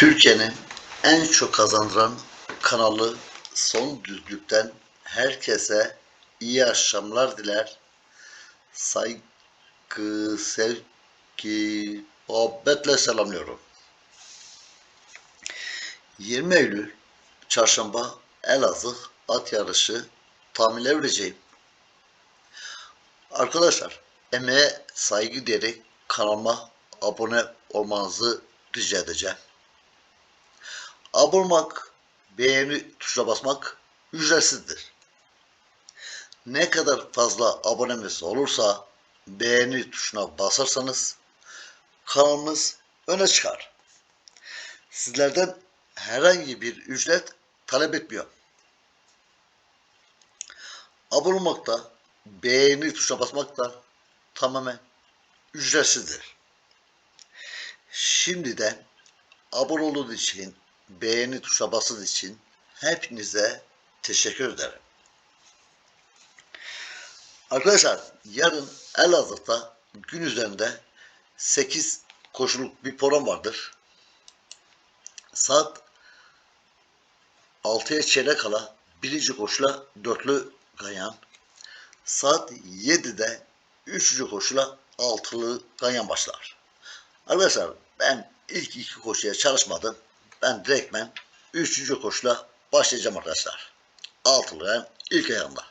Türkiye'nin en çok kazandıran kanalı Son Düzlük'ten herkese iyi akşamlar diler. Saygı, sevgi, muhabbetle selamlıyorum. 20 Eylül Çarşamba Elazığ at yarışı tahminler vereceğim. Arkadaşlar emeğe saygı diyerek kanalıma abone olmanızı rica edeceğim. Abone olmak, beğeni tuşuna basmak ücretsizdir. Ne kadar fazla abonemiz olursa beğeni tuşuna basarsanız kanalımız öne çıkar. Sizlerden herhangi bir ücret talep etmiyor. Abone olmak da beğeni tuşuna basmak da tamamen ücretsizdir. Şimdiden abone olduğunuz için, beğeni tuşuna basınız için hepinize teşekkür ederim. Arkadaşlar yarın Elazığ'da gün üzerinde 8 koşuluk bir program vardır. Saat 6'ya çeyrek kala birinci koşula dörtlü ganyan. Saat 7'de üçüncü koşula altılı ganyan başlar. Arkadaşlar ben ilk iki koşuya çalışmadım. Ben direktmen üçüncü koşula başlayacağım arkadaşlar. Altılı ganyan ilk ayağında.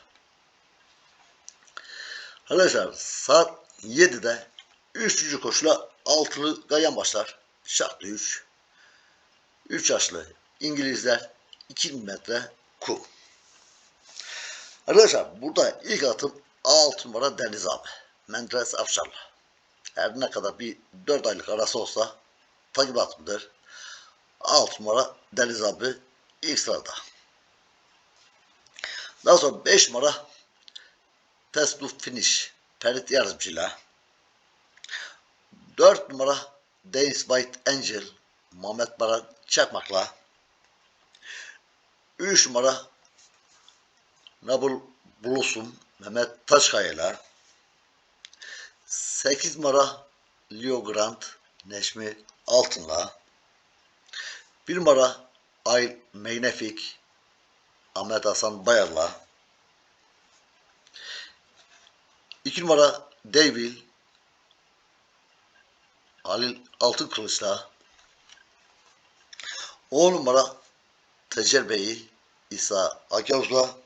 Arkadaşlar saat 7'de üçüncü koşula altılı ganyan başlar. Şartlı 3. 3 yaşlı İngilizler 2000 metre kum. Arkadaşlar burada ilk atım 6 numara Deniz abi. Menderes Afşarlı. Her ne kadar bir 4 aylık arası olsa takip atımdır. 6 numara Deniz abi ilk sırada. Daha sonra 5 numara Test to Finish Ferit Yardımcı'yla. 4 numara Dance White Angel Mehmet Baran Çakmak'la. 3 numara Nabul Bulusum Mehmet Taşkaya'yla 8 numara Leo Grant Neşmi Altın'la 1 numara Ay Meynefik Ahmet Hasan Bayar'la 2 numara Devil Halil Altınkılıç'la 10 numara Tecrübeyi İsa Akyavuz'la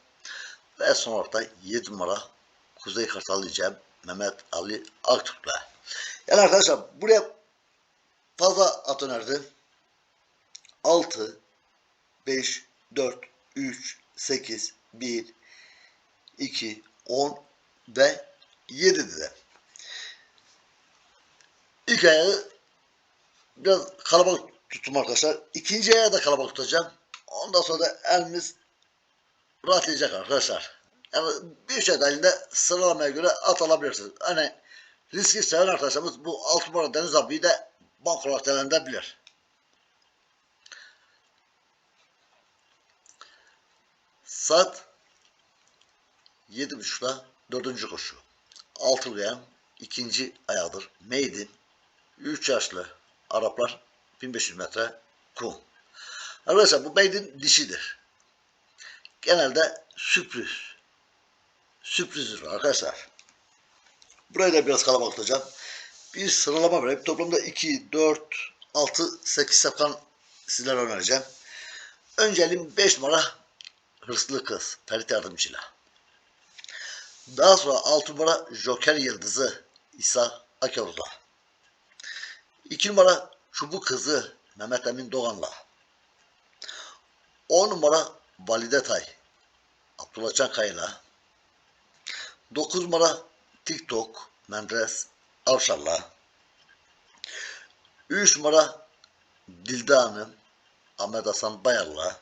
ve son olarak da 7 numara Kuzey Kartal diyeceğim Mehmet Ali Aktürk'le. Yani arkadaşlar buraya fazla at önerdi. 6, 5, 4, 3, 8, 1, 2, 10 ve 7 dedi. İlk ayağı biraz kalabalık tuttum arkadaşlar. İkinci ayağı da kalabalık tutacağım. Ondan sonra da elimiz rahatlayacak arkadaşlar. Yani bir şey dahilinde sıralamaya göre at alabilirsiniz. Hani riski seven arkadaşlarımız bu 6 numara Deniz abiyi de bank olarak Saat 7.30'da dördüncü koşu. Altılayan ikinci ayağıdır. Maiden. 3 yaşlı Araplar 1500 metre kum. Arkadaşlar bu Maiden dişidir. Genelde sürpriz. Sürprizdir arkadaşlar. Burayı da biraz kalabalık tutacağım. Bir sıralama vereyim. Toplamda 2, 4, 6, 8 safkan sizlere önereceğim. Önceliğim 5 numara Hırslı Kız. Ferit Yardımcı'yla. Daha sonra 6 numara Joker Yıldızı İsa Akyavuz'la. 2 numara Çubuk Kızı Mehmet Emin Doğan'la. 10 numara Valide Tay Abdullah Çankaya'yla. 9 numara TikTok Menderes Avşar'la. 3 numara Dilde Hanım Ahmet Hasan Bayar'la.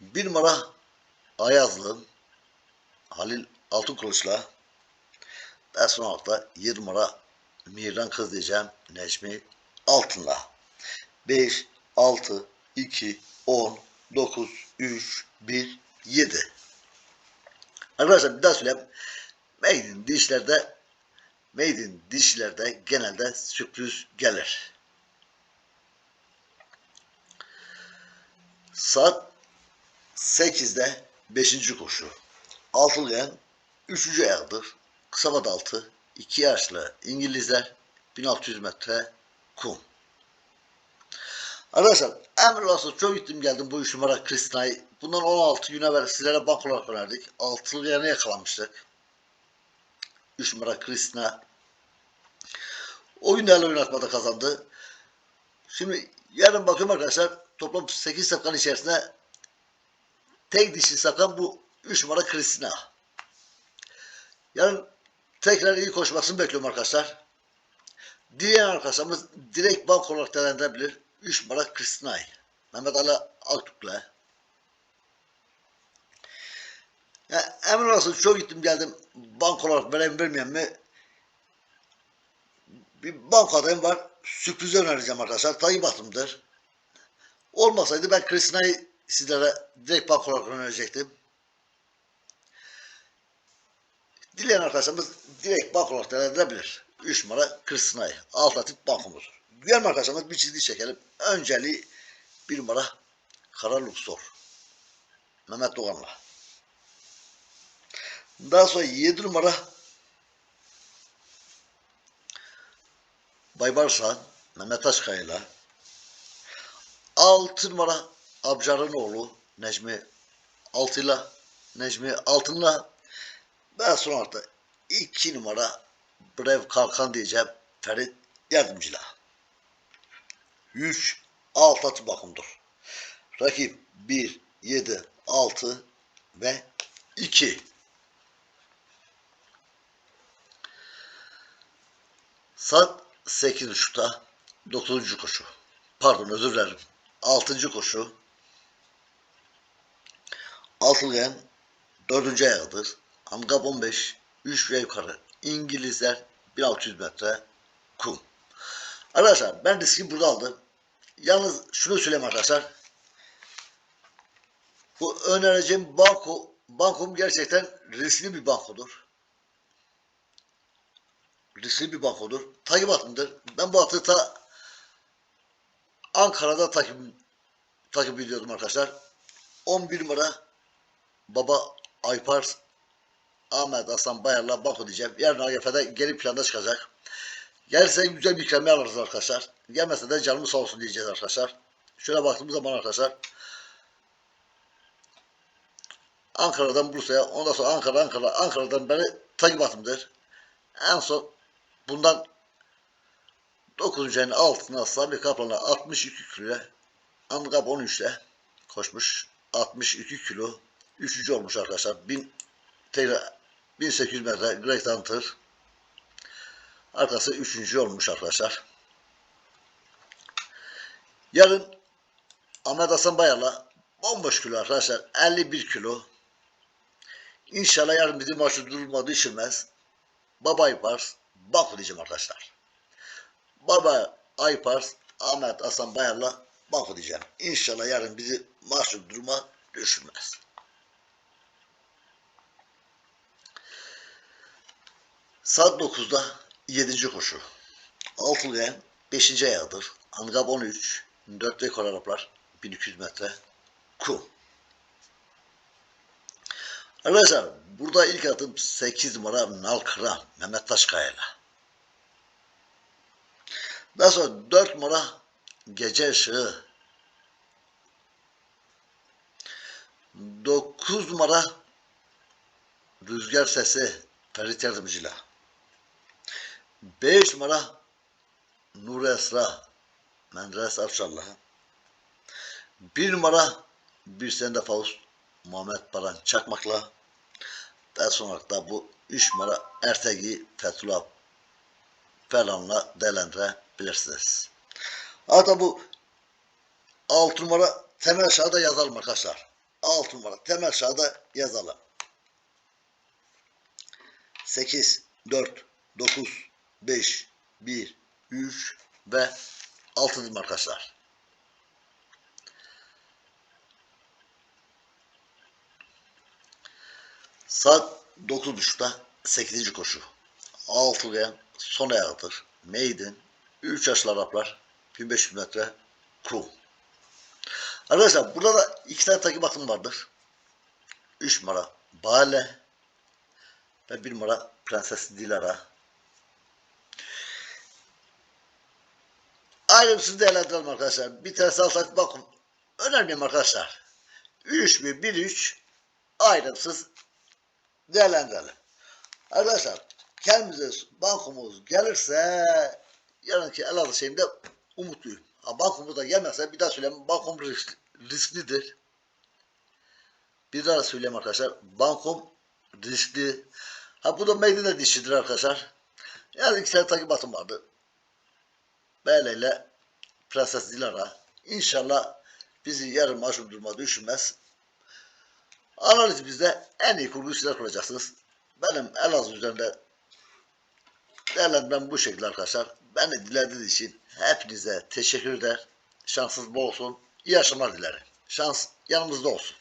1 numara Ayazlı Halil Altınkılıç'la. Ve son olarak da 7 numara Miran Kız diyeceğim Necmi Altın'la. 5, 6, 2, 10, 9, 3, 1, 7. Arkadaşlar bir daha söyleyeyim. Maiden dişlerde Maiden dişlerde genelde sürpriz gelir. Saat 8'de 5. koşu. Altılgen 3. ayağıdır. Kısa vada altı. 2 yaşlı İngilizler 1600 metre kum. Arkadaşlar emir olsun çok gittim geldim bu 3 numara Kristina'yı. Bundan 16 gün evvel sizlere bank olarak önerdik. Altılgen'e yakalanmıştık. 3 numara Kristina. Oyun değerli oynatmada kazandı. Şimdi yarın bakıyorum arkadaşlar toplam 8 safkan içerisinde tek dişi safkan bu 3 numara Kristina. Yarın tekrar iyi koşmasını bekliyorum arkadaşlar. Diğer arkadaşlarımız direkt bank olarak değerlendirebilir. 3 numara Kristina'yı. Mehmet Ali Altuk'la. Ya, emin olasın çok gittim geldim bank olarak veren vermeyen mi bir bank adayım var sürpriz önereceğim arkadaşlar Tayyip Atım'dır olmasaydı ben Kristina'yı sizlere direkt bank olarak önerecektim dileyen arkadaşlarımız direkt bank olarak değerlendirebilir 3 numara Kristina'yı alternatif bankumuz diğer arkadaşlarımız bir çizgi çekelim. Önceliği 1 numara Kara Luxor. Mehmet Doğan'la. Daha sonra 7 numara Baybarsan Mehmet Aşkaya'yla 6 numara Abcar'ın oğlu Necmi Altı'yla Necmi Altın'la ve sonra da 2 numara Brev Kalkan diyeceğim Ferit Yardımcı'la 3 alt atı bakımdır. Rakip 1, 7, 6 ve 2. Saat 8.30'da 9. koşu. Pardon özür dilerim. 6. koşu. Altılgen 4. ayağıdır. Handikap 15. 3 ve yukarı. İngilizler 1600 metre kum. Arkadaşlar ben riski burada aldım. Yalnız şunu söyleyeyim arkadaşlar. Bu önereceğim banko, bankom gerçekten riskli bir bankodur riskli bir bankodur. Takip atımdır. Ben bu atı ta Ankara'da takip takip ediyordum arkadaşlar. 11 numara Baba Aypars Ahmet Aslan Bayar'la banko diyeceğim. Yarın AGF'de geri planda çıkacak. Gelirse güzel bir ikramiye alırız arkadaşlar. Gelmezse de canımız sağ olsun diyeceğiz arkadaşlar. Şöyle baktığımız zaman arkadaşlar Ankara'dan Bursa'ya ondan sonra Ankara Ankara Ankara'dan beri takip atımdır. En son Bundan 9. ayın altına Sabri Kaplan'a 62 kilo, Handikap 13'te koşmuş. 62 kilo. Üçüncü olmuş arkadaşlar. 1000 TL 1800 metre Great Hunter. Arkası üçüncü olmuş arkadaşlar. Yarın Ahmet Hasan Bayar'la bomboş kilo arkadaşlar. 51 kilo. İnşallah yarın bizim maçı durulma düşürmez. Baba yapar. Banko diyeceğim arkadaşlar. Baba Aypars, Ahmet Hasan Bayar'la banko diyeceğim. İnşallah yarın bizi mahcup duruma düşürmez. Saat 9'da 7. koşu. Altılgen 5. ayağıdır. Handikap 13. 4 rekor Araplar. 1200 metre. Kum. Arkadaşlar burada ilk atım 8 numara Nalkıra Mehmet Taşkaya'yla. Daha sonra 4 numara Gece Işığı. 9 numara Rüzgar Sesi Ferit Yardımcı'yla. 5 numara Nur Esra Menderes Avşar'la. 1 numara Bir Sende Faust Muhammed Baran Çakmak'la. Daha sonra da bu 3 numara Ertegi Fethullah falanla değerlendirebilirsiniz. Hatta bu 6 numara temel aşağıda yazalım arkadaşlar. 6 numara temel aşağıda yazalım. 8, 4, 9, 5, 1, 3 ve 6 arkadaşlar. Saat 9.30'da 8. koşu. Altıgen son ayağıdır. Maiden 3 yaşlı Araplar 1500 metre kum. Arkadaşlar burada da iki tane takip atım vardır. 3 numara Bale ve 1 numara Prenses Dilara. Ayrımsız değerlendirelim arkadaşlar. Bir tanesi alsak bakın. Önemliyim arkadaşlar. 3 1 1 3 ayrımsız değerlendirelim. Arkadaşlar kendimize bankomuz gelirse yarınki el alı şeyimde umutluyum. Ha, bankomuz da gelmezse bir daha söyleyeyim bankom risk, risklidir. Bir daha söyleyeyim arkadaşlar. Bankom riskli. Ha bu da Medine dişidir arkadaşlar. Yani iki tane takip atım vardı. Böyle ile Prenses Dilara. İnşallah bizi yarın maşum duruma düşürmez. Analiz bizde en iyi kurgu sizler kuracaksınız. Benim Elazığ üzerinde değerlendirmem bu şekilde arkadaşlar. Beni dilediğiniz için hepinize teşekkür eder. Şansınız bol olsun. İyi akşamlar dilerim. Şans yanımızda olsun.